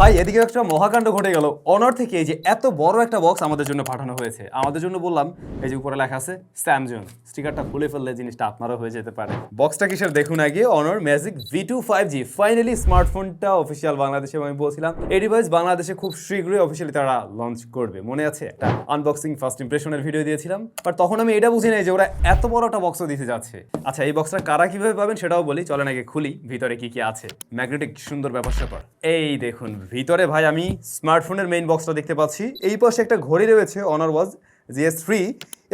ভাই, এদিকে একটা মহাকাণ্ড ঘটে গেল। অনার থেকে এই যে এত বড় একটা বক্স আমাদের জন্য পাঠানো হয়েছে। আমাদের জন্য বললাম, এই যে উপরে লেখা আছে স্যামজং স্টিকারটা খুলে ফেললে জিনিসটা আপনারও হয়ে যেতে পারে। বক্সটা কিসের দেখুন আগে Honor magic V two five G finally স্মার্টফোনটা অফিসিয়াল বাংলাদেশে আমি বলছিলাম। এই ডিভাইস বাংলাদেশে খুব শীঘ্রই অফিসিয়ালি তারা লঞ্চ করবে। মনে আছে, একটা আনবক্সিং ফার্স্ট ইমপ্রেশনের ভিডিও দিয়েছিলাম। বাট তখন আমি এটা বুঝি নাই যে ওরা এত বড় একটা বক্সও দিতে যাচ্ছে। আচ্ছা এই বক্সটা কারা কীভাবে পাবেন সেটাও বলি। চলেন আগে খুলি, ভিতরে কি কি আছে। ম্যাগনেটিক সুন্দর ব্যাপার স্যাপার এই দেখুন ভিতরে ভাই আমি স্মার্টফোনের মেইন বক্সটা দেখতে পাচ্ছি। এই পাশে একটা ঘড়ি রয়েছে অনার ওয়াজ জিএস থ্রি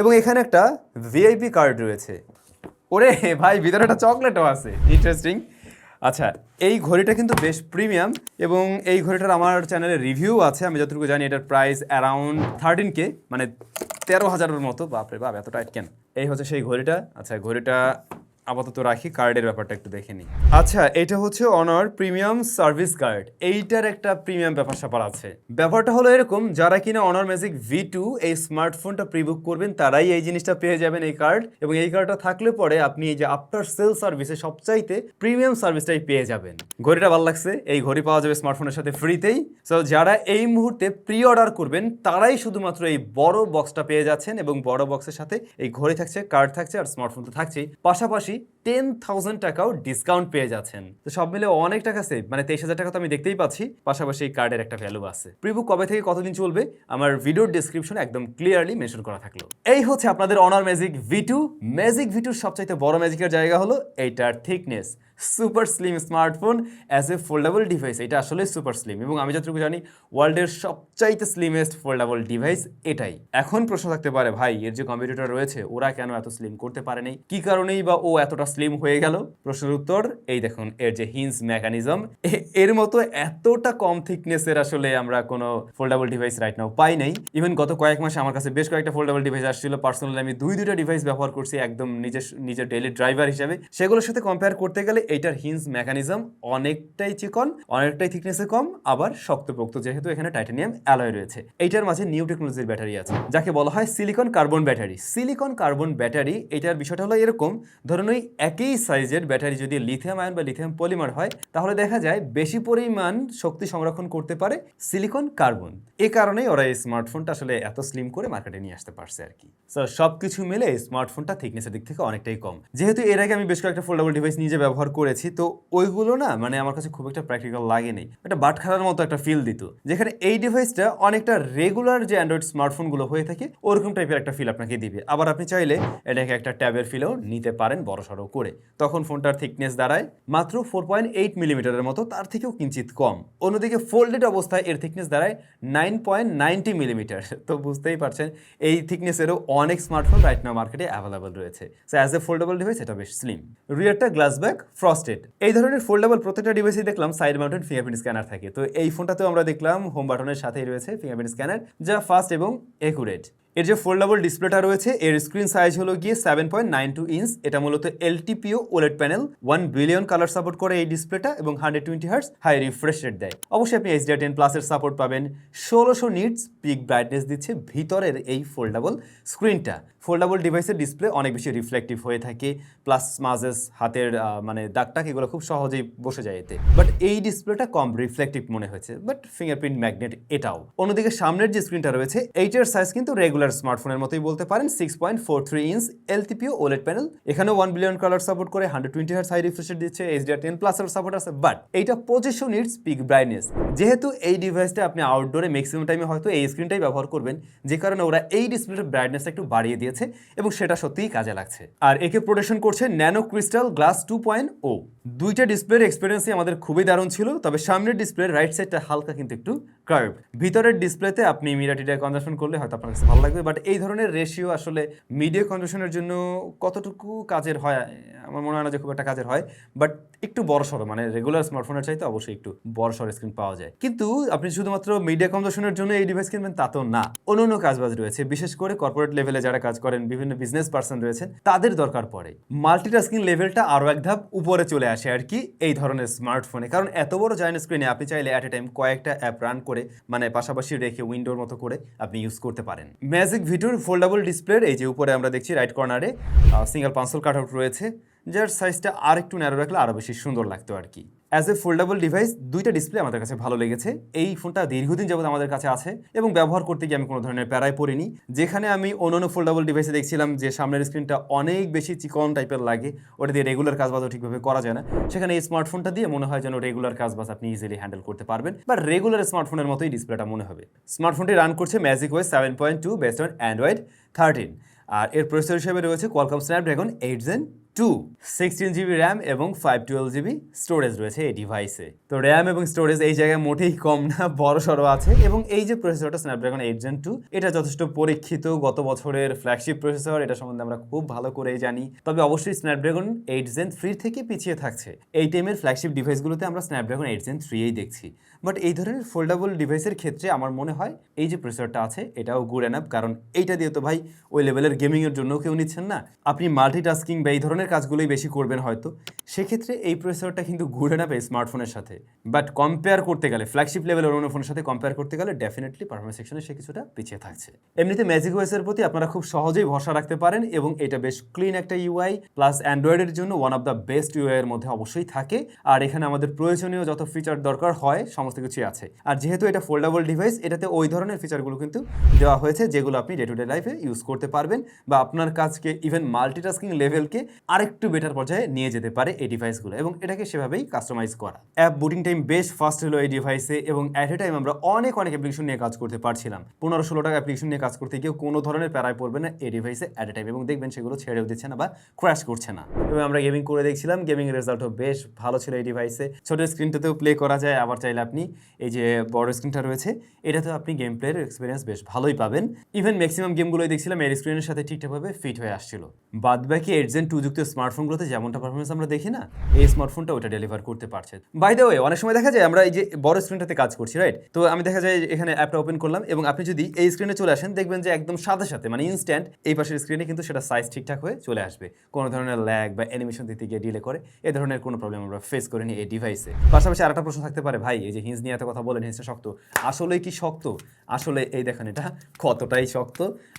এবং এখানে একটা ভিআইপি কার্ড রয়েছে। ওরে ভাই, ভিতরে একটা চকলেটও আছে ইন্টারেস্টিং আচ্ছা এই ঘড়িটা কিন্তু বেশ প্রিমিয়াম এবং এই ঘড়িটার আমার চ্যানেলে রিভিউ আছে। আমি যতটুকু জানি এটার প্রাইস অ্যারাউন্ড থার্টিন কে মানে তেরো হাজারের মতো। বাপরে বাপ, এত টাইট কেন? এই হচ্ছে সেই ঘড়িটা। আচ্ছা ঘড়িটা আপাতত রাখি কার্ডের ব্যাপারটা একটু দেখে নিই। আচ্ছা এটা হচ্ছে অনার প্রিমিয়াম সার্ভিস কার্ড এইটার একটা প্রিমিয়াম ব্যাপার স্যাপার আছে। ব্যাপারটা হলো এরকম, যারা কিনা অনার ম্যাজিক ভি টু এই স্মার্টফোনটা প্রিবুক করবেন, তারাই এই জিনিসটা পেয়ে যাবেন এই কার্ড এবং এই কার্ডটা থাকলে পরে আপনি এই যে আফটার সেল সার্ভিসে সবচাইতে প্রিমিয়াম সার্ভিসটাই পেয়ে যাবেন। ঘড়িটা ভালো লাগছে, এই ঘড়ি পাওয়া যাবে স্মার্টফোনের সাথে ফ্রিতেই সো যারা এই মুহূর্তে প্রি অর্ডার করবেন, তারাই শুধুমাত্র এই বড় বক্সটা পেয়ে যাচ্ছেন এবং বড় বক্সের সাথে এই ঘড়ি থাকছে কার্ড থাকছে আর স্মার্টফোন তো থাকছেই। পাশাপাশি টেন থাউজেন্ড টাকাও ডিসকাউন্ট পেয়ে যাচ্ছেন। তো সব মিলে অনেক টাকা সেভ মানে তেইশ হাজার টাকা তো আমি দেখতেই পাচ্ছি। পাশাপাশি এই কার্ডের একটা ভ্যালু আছে। প্রিভু কবে থেকে কতদিন চলবে? আমার ভিডিওর ডিসক্রিপশনে একদম ক্লিয়ারলি মেনশন করা থাকল। এই হচ্ছে আপনাদের Honor Magic V two Magic V টুর সবচাইতে বড় ম্যাজিকের জায়গা হলো এইটার thickness super slim smartphone as a foldable device এটা আসলে সুপার স্লিম এবং আমি যতটুকু জানি ওয়ার্ল্ডের সবচাইতে স্লিমেস্ট ফোল্ডেবল ডিভাইস এটাই। এখন প্রশ্ন থাকতে পারে, ভাই, এর যে কম্পিউটার রয়েছে, ওরা কেন এত স্লিম করতে পারেনি কি কারণেই বা ও এতটা স্লিম হয়ে গেল? প্রশ্নের উত্তর, এই দেখুন, এর যে হিন্স মেকানিজম এর মতো এতটা কম থিকনেসের আসলে আমরা কোনো ফোল্ডেবল ডিভাইস রাইট নাও পাই নাই। ইভেন গত কয়েক মাসে আমার কাছে বেশ কয়েকটা ফোল্ডেবল ডিভাইস আসছিল। পার্সোনালি আমি দুই, দুইটা ডিভাইস ব্যবহার করছি একদম নিজের নিজের ডেইলি ড্রাইভার হিসেবে। সেগুলোর সাথে কম্পেয়ার করতে গেলে এইটার হিন্স মেকানিজম অনেকটাই চিকন, অনেকটাই থিকনেসে কম, আবার শক্তপোক্ত, যেহেতু এখানে টাইটানিয়াম অ্যালয় রয়েছে। এইটার মাঝে নিউ টেকনোলজির ব্যাটারি আছে, যাকে বলা হয় silicon carbon battery silicon carbon battery এটার বিষয়টা হলো এরকম, ধরুন ওই একই সাইজের ব্যাটারি যদি লিথিয়াম আয়ন বা লিথিয়াম পলিমার হয়, তাহলে দেখা যায় বেশি পরিমাণ শক্তি সংরক্ষণ করতে পারে সিলিকন কার্বন এ কারণেই ওরা এই স্মার্টফোনটা আসলে এত স্লিম করে মার্কেটে নিয়ে আসতে পারছে আর কি। সব কিছু মিলে স্মার্টফোনটা থিকনেসের দিক থেকে অনেকটাই কম। যেহেতু এর আগে আমি বেশ কয়েকটা ফোল্ডেবল ডিভাইস নিজে ব্যবহার করেছি, তো ওইগুলো না মানে আমার কাছে খুব একটা প্র্যাকটিক্যাল লাগেনি। একটা বাট খারার মতো একটা ফিল দিত, যেখানে এই ডিভাইসটা অনেকটা রেগুলার যে অ্যান্ড্রয়েড স্মার্টফোনগুলো হয়ে থাকে, ওরকম টাইপের একটা ফিল আপনাকে দিবে। আবার আপনি চাইলে এটাকে একটা ট্যাবের ফিলেও নিতে পারেন বড় সড়ো করে। তখন ফোনটার থিকনেস দাঁড়ায় মাত্র ফোর পয়েন্ট এইট মিলিমিটারের মতো, তার থেকেও কিঞ্চিত কম। অন্যদিকে ফোল্ডেড অবস্থায় এর থিকনেস দাঁড়ায় নাইন পয়েন্ট নাইনটি মিলিমিটার তো বুঝতেই পারছেন, এই থিকনেসেরও অনেক স্মার্টফোন রাইট নাও মার্কেটে অ্যাভেলেবল রয়েছে। So as a foldable device এটা বেশ স্লিম রিয়ারটা গ্লাস ব্যাক ফ্রস্টেড এই ধরনের ফোল্ডেবল প্রত্যেকটা ডিভাইসে দেখলাম সাইড মাউন্টেড ফিঙ্গারপ্রিন্ট স্ক্যানার থাকে। তো এই ফোনটাতেও আমরা দেখলাম হোম বাটনের সাথেই রয়েছে ফিঙ্গারপ্রিন্ট স্ক্যানার যা ফাস্ট এবং একুরেট এর যে ফোল্ডেবল ডিসপ্লেটা রয়েছে, এর স্ক্রিন সাইজ হলো গিয়ে seven point nine two inch এটা মূলত LTPO OLED panel one billion colour support করে এই ডিসপ্লেটা এবং hundred twenty hertz high refresh rate দেয়। অবশ্যই আপনি এইচডিআর টেন প্লাসের সাপোর্ট পাবেন। ষোলোশো নিটস পিক ব্রাইটনেস দিচ্ছে ভিতরের এই ফোল্ডেবল স্ক্রিনটা ফোল্ডেবল ডিভাইসের ডিসপ্লে অনেক বেশি রিফ্লেক্টিভ হয়ে থাকে প্লাস মাঝেস হাতের মানে দাগটাক এগুলো খুব সহজেই বসে যায় এতে। বাট এই ডিসপ্লেটা কম রিফ্লেক্টিভ মনে হয়েছে বাট ফিঙ্গারপ্রিন্ট ম্যাগনেট এটাও। অন্যদিকে সামনের যে স্ক্রিনটা রয়েছে এইটার সাইজ কিন্তু রেগুলার স্মার্টফোনের মতোই বলতে পারেন six point four three inch LTPO OLED panel এখানে ওয়ান বিলিয়ন কালার সাপোর্ট করে hundred twenty hertz high refresher দিচ্ছে এইচডিআর টেন প্লাসের সাপোর্ট আছে বাট এইটা পঁচিশশো নিটস পিক ব্রাইটনেস যেহেতু এই ডিভাইসটা আপনি আউটডোরে ম্যাক্সিমাম টাইমে হয়তো এই স্ক্রিনটাই ব্যবহার করবেন, যে কারণে ওরা এই ডিসপ্লেটার ব্রাইটনেসটা একটু বাড়িয়ে দিয়েছে এবং সেটা সত্যিই কাজে লাগছে। আর একে প্রোটেকশন করছে nano crystal glass two point O দুইটা ডিসপ্লের এক্সপিরিয়েন্সই আমাদের খুবই দারুণ ছিল, তবে সামনের ডিসপ্লের রাইট সাইডটা হালকা কিন্তু একটু কার্ভ ভিতরের ডিসপ্লেতে আপনি মিরাটিটা কনজাকশন করলে হয়তো আপনার কাছে ভালো লাগবে বাট এই ধরনের রেশিও আসলে মিডিয়া কনজাকশনের জন্য কতটুকু কাজের হয়, আমার মনে হয় না যে খুব একটা কাজের হয় বাট একটু বড় সড়ো মানে রেগুলার স্মার্টফোনের চাইতে অবশ্যই একটু বড় সড়ো স্ক্রিন পাওয়া যায়। কিন্তু আপনি শুধুমাত্র মিডিয়া কনজাকশনের জন্য এই ডিভাইস কিনবেন তা তো না। অন্য অন্য কাজবাজ রয়েছে, বিশেষ করে কর্পোরেট লেভেলে যারা কাজ করেন, বিভিন্ন বিজনেস পার্সন রয়েছেন, তাদের দরকার পড়ে। মাল্টিটাস্কিং লেভেলটা আরও এক ধাপ উপরে চলে আসে আর কি এই ধরনের স্মার্টফোনে কারণ এত বড় জায়েন্ট স্ক্রিনে আপনি চাইলে অ্যাট এ টাইম কয়েকটা অ্যাপ রান করে মানে পাশাপাশি রেখে উইন্ডোর মতো করে আপনি ইউজ করতে পারেন। ম্যাজিক ভিটুর ফোল্ডেবল ডিসপ্লের এই যে উপরে আমরা দেখছি রাইট কর্নারে সিঙ্গেল পাঁচশোল কাট আউট রয়েছে। যার সাইজটা আর একটু ন্যারো রাখলে আরও বেশি সুন্দর লাগতো আর কি অ্যাজ এ ফোল্ডেবল ডিভাইস দুইটা ডিসপ্লে আমাদের কাছে ভালো লেগেছে। এই ফোনটা দীর্ঘদিন যাবত আমাদের কাছে আছে এবং ব্যবহার করতে গিয়ে আমি কোনো ধরনের প্যারায় পড়িনি। যেখানে আমি অন্যান্য ফোল্ডেবল ডিভাইসে দেখছিলাম যে সামনের স্ক্রিনটা অনেক বেশি চিকন টাইপের লাগে, ওটা দিয়ে রেগুলার কাজবাজও ঠিকভাবে করা যায় না। সেখানে এই স্মার্টফোনটা দিয়ে মনে হয় যেন রেগুলার কাজবাজ আপনি ইজিলি হ্যান্ডেল করতে পারবেন, বা রেগুলার স্মার্টফোনের মতোই ডিসপ্লেটা মনে হবে। স্মার্টফোনটি রান করছে Magic OS seven point two based on Android thirteen আর এর প্রসেসর হিসেবে রয়েছে Qualcomm Snapdragon eight gen two sixteen GB RAM এবং ফাইভ টুয়েলভ জিবি স্টোরেজ রয়েছে এই ডিভাইসে তো র্যাম এবং স্টোরেজ এই জায়গায় মোটেই কম না, বড় সড়ো আছে। এবং এই যে প্রসেসরটা স্ন্যাপড্রাগন এইট জেন টু এটা যথেষ্ট পরীক্ষিত, গত বছরের ফ্ল্যাগশিপ প্রসেসর এটা সম্বন্ধে আমরা খুব ভালো করেই জানি। তবে অবশ্যই স্ন্যাপড্রাগন এইট জেন থ্রি থেকে পিছিয়ে থাকছে। এই টাইমের ফ্ল্যাগশিপ ডিভাইসগুলোতে আমরা স্ন্যাপড্রাগন এইট জেন থ্রিই দেখছি। বাট এই ধরনের ফোল্ডেবল ডিভাইসের ক্ষেত্রে আমার মনে হয় এই যে প্রসেসরটা আছে, এটাও গুড এনাফ কারণ এইটা দিয়ে তো ভাই ওই লেভেলের গেমিংয়ের জন্য কেউ নিচ্ছেন না। আপনি মাল্টিটাস্কিং বা এই ধরনের কাজগুলোই বেশি করবেন হয়তো। সেক্ষেত্রে এই প্রসেসরটা কিন্তু এনাফ এই স্মার্টফোনের সাথে। বাট কম্পেয়ার করতে গেলে ফ্ল্যাগশিপ লেভেলের অন্য ফোনের সাথে কম্পেয়ার করতে গেলে ডেফিনেটলি পারফরমেন্স সেকশনে সে কিছুটা পিছিয়ে থাকছে। এমনিতে ম্যাজিক ওয়েসের প্রতি আপনারা খুব সহজেই ভরসা রাখতে পারেন এবং এটা বেশ ক্লিন একটা ইউআই প্লাস অ্যান্ড্রয়েডের জন্য one of the best UI এর মধ্যে অবশ্যই থাকে। আর এখানে আমাদের প্রয়োজনীয় যত ফিচার দরকার হয়, সমস্ত কিছুই আছে। আর যেহেতু এটা ফোল্ডেবল ডিভাইস এটাতে ওই ধরনের ফিচারগুলো কিন্তু দেওয়া হয়েছে যেগুলো আপনি ডে টু ডে লাইফে ইউজ করতে পারবেন বা আপনার কাজকে ইভেন মাল্টিটাস্কিং লেভেলকে আরেকটু বেটার পর্যায়ে নিয়ে যেতে পারে এই ডিভাইসগুলো এবং এটাকে সেভাবেই কাস্টমাইজ করা। অ্যাপ বুটিং টাইম বেশ ফাস্ট হলো এই ডিভাইসে এবং অ্যাট এ টাইম আমরা অনেক অনেক অ্যাপ্লিকেশন নিয়ে কাজ করতে পারছিলাম। পনেরো, ষোলো টাকা অ্যাপ্লিকেশন নিয়ে কাজ করতে গিয়েও কোনো ধরনের প্যারায় পড়বে না এই ডিভাইসে অ্যাট এ টাইম এবং দেখবেন সেগুলো ছেড়েও দিচ্ছে না বা ক্র্যাশ করছে না। এবং আমরা গেমিং করে দেখছিলাম গেমিং রেজাল্টও বেশ ভালো ছিল এই ডিভাইসে ছোট স্ক্রিনটাতেও প্লে করা যায়, আবার চাইলে আপনি এই যে বড় স্ক্রিনটা রয়েছে, এটাতেও আপনি গেম প্লের এক্সপিরিয়েন্স বেশ ভালোই পাবেন। ইভেন ম্যাক্সিমাম গেমগুলোই দেখছিলাম, এর স্ক্রিনের সাথে ঠিকঠাকভাবে ফিট হয়ে আসছিল। বাদ বাকি টু যুক্ত স্মার্টফোনগুলোতে যেমনটা পারফরমেন্স আমরা দেখি না, এই স্মার্টফোনটা ওটা ডেলিভার করতে পারছে। বাই দ্য ওয়ে অনেক সময় দেখা যায় আমরা এই যে বড় স্ক্রিনটাতে কাজ করছি রাইট তো আমি দেখা যায় এখানে অ্যাপটা ওপেন করলাম এবং আপনি যদি এই স্ক্রিনে চলে আসেন, দেখবেন যে একদম সাথে সাথে মানে ইনস্ট্যান্ট এই পাশের স্ক্রিনে কিন্তু সেটা সাইজ ঠিকঠাক হয়ে চলে আসবে। কোনো ধরনের ল্যাগ বা অ্যানিমেশন দিতে গিয়ে ডিলে করে, এ ধরনের কোনো প্রবলেম আমরা ফেস করিনি এই ডিভাইসে পাশাপাশি আরেকটা প্রশ্ন থাকতে পারে, ভাই, এই যে হিন্স নিয়ে এত কথা বলেন হিন্সটা শক্ত। আসলে কি শক্ত? আসলে এই দেখেন এটা কতটাই শক্ত?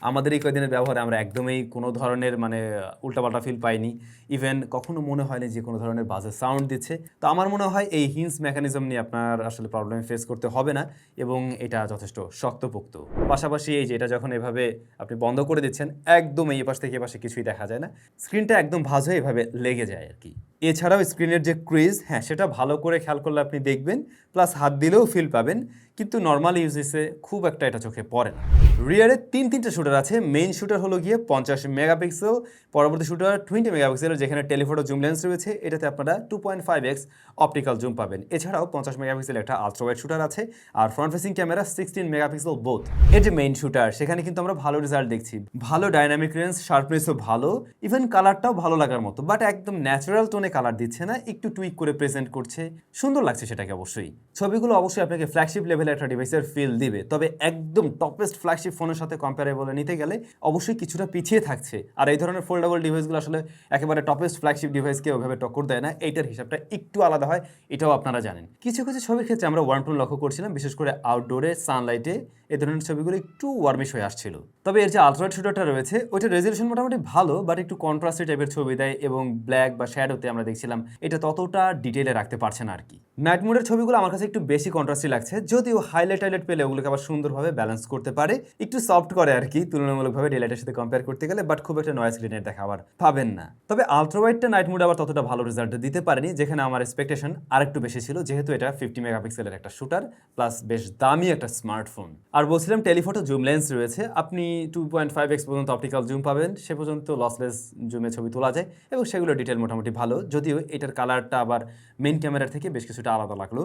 আমাদের এই কয়দিনের ব্যবহারে আমরা একদমই কোনো ধরনের মানে উল্টাপাল্টা ফিল পাইনি। ইভেন কখনো মনে হয়নি যে কোনো ধরনের বাজে সাউন্ড দিচ্ছে। তো আমার মনে হয় এই হিন্স মেকানিজম নিয়ে আপনার আসলে প্রবলেম ফেস করতে হবে না এবং এটা যথেষ্ট শক্তপোক্ত। পাশাপাশি এই যে এটা যখন এভাবে আপনি বন্ধ করে দিচ্ছেন, একদম এই পাশ থেকে এ পাশে কিছুই দেখা যায় না। স্ক্রিনটা একদম ভাজ হয়ে এভাবে লেগে যায় আর কি। এছাড়াও স্ক্রিনের যে ক্রিজ হ্যাঁ সেটা ভালো করে খেয়াল করলে আপনি দেখবেন, প্লাস হাত দিলেও ফিল পাবেন, কিন্তু নর্মাল ইউজেসে খুব একটা এটা চোখে পড়ে না। রিয়ারে তিন তিনটা শুটার আছে মেইন শুটার হলো গিয়ে পঞ্চাশ মেগাপিক্সেল পরবর্তী শুটার টোয়েন্টি মেগাপিক্সেল যেখানে টেলিফোটো জুম লেন্স রয়েছে, এটাতে আপনারা two point five X optical zoom পাবেন। এছাড়াও পঞ্চাশ মেগাপিক্সেল একটা আলট্রাওয়াইড শুটার আছে, আর front facing camera sixteen megapixel both এর যে মেইন শুটার সেখানে কিন্তু আমরা ভালো রেজাল্ট দেখছি। ভালো ডাইনামিক রেঞ্জ শার্পনেসও ভালো ইভেন কালারটাও ভালো লাগার মতো বাট একদম ন্যাচারাল টোনে কালার দিচ্ছে না, একটু টুইক করে প্রেজেন্ট করছে। সুন্দর লাগছে সেটাকে অবশ্যই। ছবিগুলো অবশ্যই আপনাকে ফ্ল্যাগশিপ লেভেলের একটা ডিভাইসের ফিল দিবে। তবে একদম টপেস্ট ফ্ল্যাগশিপ ফোনের সাথে কম্পারেবল নিতে গেলে অবশ্যই কিছুটা পিছিয়ে থাকছে। আর এই ধরনের ফোল্ডেবল ডিভাইসগুলো আসলে একেবারে টপেস্ট ফ্ল্যাগশিপ ডিভাইসকে ওইভাবে টক্কর দেয় না। এইটার হিসাবটা একটু আলাদা হয়, এটাও আপনারা জানেন। কিছু কিছু ছবির ক্ষেত্রে আমরা ওয়ার্ম টোন লক্ষ্য করছিলাম, বিশেষ করে আউটডোরে সানলাইটে এই ধরনের ছবিগুলো একটু ওয়ার্মিশ হয়ে আসছিল। তবে এর যে আলট্রাইট শুটারটা রয়েছে, ওইটা রেজলিউশন মোটামুটি ভালো বাট একটু কন্ট্রাস্টি টাইপের ছবি দেয় এবং ব্ল্যাক বা শ্যাডোতে আমরা দেখছিলাম এটা ততটা ডিটেলে রাখতে পারছে না আর কি। নাইট মোডের ছবিগুলো আমার কাছে একটু বেশি কন্ট্রাস্টি লাগছে, যদিও হাইলাইট হাইলাইট পেলে ওগুলোকে আবার সুন্দরভাবে ব্যালেন্স করতে পারে। একটু সফট করে আর কি, তুলনামূলকভাবে ডেলাইটের সাথে কম্পেয়ার করতে গেলে বাট খুব একটা নয়েজ গ্রেনেড দেখা আবার পাবেন না। তবে আলট্রাওয়াইটটা নাইট মোড আবার ততটা ভালো রেজাল্ট দিতে পারেনি, যেখানে আমার এক্সপেকটেশন আর একটু বেশি ছিল, যেহেতু এটা ফিফটি মেগাপিক্সেলের একটা শুটার প্লাস বেশ দামি একটা স্মার্টফোন আর বলছিলাম টেলিফোটো জুম লেন্স রয়েছে, আপনি টু পয়েন্ট ফাইভ এক্স পর্যন্ত অপটিক্যাল জুম পাবেন, সে পর্যন্ত লসলেস জুমে ছবি তোলা যায়, এবং সেগুলো ডিটেল মোটামুটি ভালো, যদিও এটার কালারটা আবার মেইন ক্যামেরার থেকে বেশ কিছুটা আলাদা লাগল।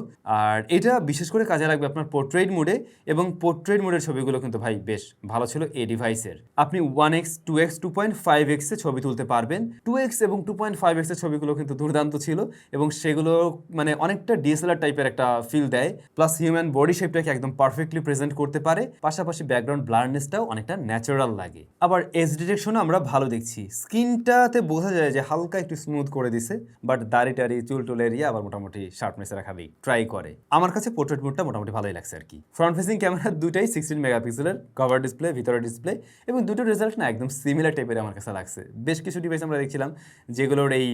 আর এটা বিশেষ করে কাজে লাগবে আপনার পোর্ট্রেট মোডে এবং পোর্ট্রেট মোডের ছবিগুলো কিন্তু ভাই বেশ ভালো ছিল এই ডিভাইসের আপনি one X two X two point five এক্সে ছবি তুলতে পারবেন। টু এক্স এবং টু পয়েন্ট ফাইভ এক্সের ছবিগুলো কিন্তু দুর্দান্ত ছিল এবং সেগুলো মানে অনেকটা ডিএসএলআর টাইপের একটা ফিল দেয়। প্লাস হিউম্যান বডি শেপটাকে একদম পারফেক্টলি প্রেজেন্ট করতে পারে। পাশাপাশি ব্যাকগ্রাউন্ড ব্লারনেসটাও অনেকটা ন্যাচারাল লাগে। আবার এজ ডিটেকশনও আমরা ভালো দেখছি। স্কিনটাতে বোঝা যায় যে হালকা একটু স্মুথ করে দিছে বাট দাড়ি টাড়ি চুল টুল এরিয়া আবার মোটামুটি শার্পনেস কাছে রাখাবেই ট্রাই করে। আমার কাছে পোর্ট্রেট মোডটা মোটামুটি ভালোই লাগছে আর কি। ফ্রন্ট ফেসিং ক্যামেরা দুটাই সিক্সটিন মেগাপিক্সেলের কভার ডিসপ্লে ভিতরে ডিসপ্লে এবং দুটো রেজাল্ট না একদম সিমিলার টাইপের আমার কাছে লাগছে। বেশ কিছু ডিভাইস আমরা দেখছিলাম যেগুলোর এই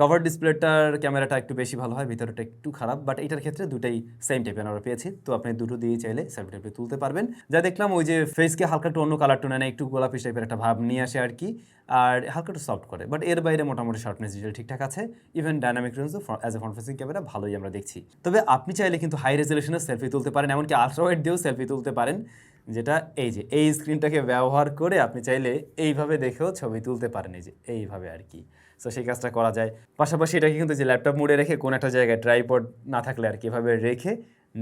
কভার ডিসপ্লেটার ক্যামেরাটা একটু বেশি ভালো হয়, ভিতরটা একটু খারাপ বাট এটার ক্ষেত্রে দুটাই সেম টাইপের আমরা পেয়েছি। তো আপনি দুটো দিয়ে চাইলে সেলফি টাইপে তুলতে পারবেন। যা দেখলাম ওই যে ফেসকে হালকা একটু অন্য কালার টোনে একটু গোলাপি টাইপের একটা ভাব নিয়ে আসে আর কি। আর হালকা একটু সফট করে বাট এর বাইরে মোটামুটি শার্পনেস ডিটেল ঠিকঠাক আছে। ইভেন ডাইনামিক রেঞ্জও অ্যাজ এ ফেসিং ক্যামেরা ভালোই আমরা দেখছি। তবে আপনি চাইলে কিন্তু হাই রেজলিউশনের সেলফি তুলতে পারেন, এমনকি আলট্রা ওয়াইড দিয়েও সেলফি তুলতে পারেন, যেটা এই যে, এই স্ক্রিনটাকে ব্যবহার করে আপনি চাইলে এইভাবে দেখেও ছবি তুলতে পারেন, এই যে, এইভাবে আর কি। সো সেই কাজটা করা যায়। পাশাপাশি এটাকে কিন্তু যে ল্যাপটপ মুড়ে রেখে কোনো একটা জায়গায় ট্রাইপড না থাকলে আর কি এভাবে রেখে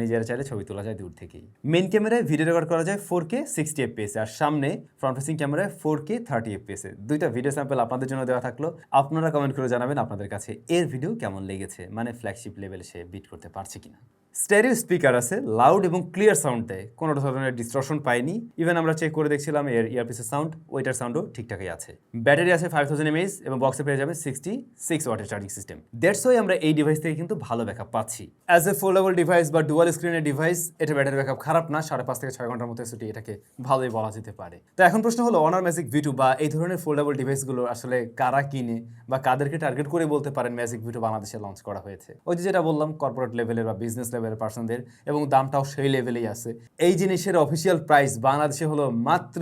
নিজেরা চাইলে ছবি তোলা যায় দূর থেকেই। মেন ক্যামেরায় ভিডিও রেকর্ড করা যায় ফোর কে সিক্সটি এফপিএস আর সামনে ফ্রন্ট ফেসিং ক্যামেরায় ফোর কে থার্টি এফপিএস দুইটা ভিডিও স্যাম্পেল আপনাদের জন্য দেওয়া থাকল। আপনারা কমেন্ট করে জানাবেন আপনাদের কাছে এর ভিডিও কেমন লেগেছে? মানে ফ্ল্যাগশিপ লেভেল সে বিট করতে পারছে কিনা? স্টেরিও স্পিকার আছে, লাউড এবং ক্লিয়ার সাউন্ড। দেয় কোনো ধরনের ডিস্ট্রশন পাইনি। ইভেন আমরা চেক করে দেখছিলাম এর ইয়ারপিসের সাউন্ড ওইটার সাউন্ডও ঠিকঠাকই আছে। ব্যাটারি আছে ফাইভ থাউজেন্ড এমএইচ এবং বক্সে পেয়ে যাবে সিক্সটি সিক্স ওয়াটের চার্জিং সিস্টেম ওয়াই আমরা এই ডিভাইস থেকে কিন্তু ভালো ব্যাকআপ পাচ্ছি। অ্যাজ এ ফোল্ডেবল ডিভাইস বা ডুয়াল স্ক্রিনের ডিভাইস এটা ব্যাটারি ব্যাকআপ খারাপ না, সাড়ে পাঁচ থেকে ছয় ঘণ্টার মতো এসটি এটাকে ভালোই বলা যেতে পারে। তো এখন প্রশ্ন হলো অনার ম্যাজিক ভিটু বা এই ধরনের ফোল্ডেবল ডিভাইসগুলো আসলে কারা কিনে বা কাদেরকে টার্গেট করে বলতে পারেন ম্যাজিক ভিটু বাংলাদেশে লঞ্চ করা হয়েছে? ওই যে যেটা বললাম কর্পোরেট লেভেলের বা বিজনেস লেভেলের পার্সনদের এবং দামটাও সেই লেভেলেই আছে। এই জিনিসের অফিসিয়াল প্রাইস বাংলাদেশে হলো মাত্র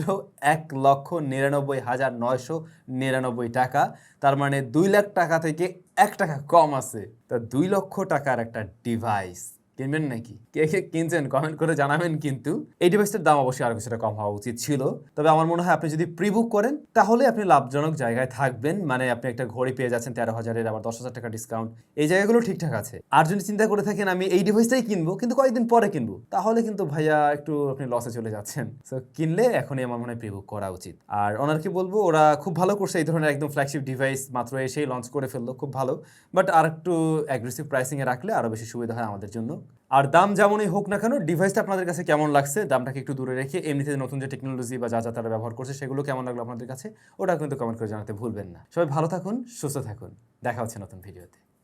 এক লক্ষ নিরানব্বই হাজার নয়শো নিরানব্বই টাকা। তার মানে দুই লাখ টাকা থেকে এক টাকা কম আছে। তা দুই লক্ষ টাকার একটা ডিভাইস কিনবেন নাকি? কে কে কিনছেন কমেন্ট করে জানাবেন কিন্তু। এই ডিভাইসটার দাম অবশ্যই আরও কিছুটা কম হওয়া উচিত ছিল। তবে আমার মনে হয় আপনি যদি প্রিবুক করেন, তাহলে আপনি লাভজনক জায়গায় থাকবেন। মানে আপনি একটা ঘড়ি পেয়ে যাচ্ছেন তেরো হাজারের, আবার দশ হাজার টাকা ডিসকাউন্ট এই জায়গাগুলো ঠিকঠাক আছে। আর যদি চিন্তা করে থাকেন, আমি এই ডিভাইসটাই কিনবো, কিন্তু কয়েকদিন পরে কিনবো, তাহলে কিন্তু ভাইয়া একটু আপনি লসে চলে যাচ্ছেন। সো কিনলে এখনই আমার মনে হয় প্রিবুক করা উচিত। আর ওনারকে বলব, ওরা খুব ভালো করছে এই ধরনের একদম ফ্ল্যাগশিপ ডিভাইস মাত্র এসেই লঞ্চ করে ফেলল, খুব ভালো। বাট আর একটু অ্যাগ্রেসিভ প্রাইসিংয়ে রাখলে আরও বেশি সুবিধা হয় আমাদের জন্য। আর দাম যেমনই হোক না কেন ডিভাইসটা আপনাদের কাছে কেমন লাগছে, দামটাকে একটু দূরে রেখে এমনিতে নতুন যে টেকনোলজি বা যা যা তারা ব্যবহার করছে, সেগুলো কেমন লাগল আপনাদের কাছে, ওটা কিন্তু কমেন্ট করে জানাতে ভুলবেন না। সবাই ভালো থাকুন, সুস্থ থাকুন। দেখা হচ্ছে নতুন ভিডিওতে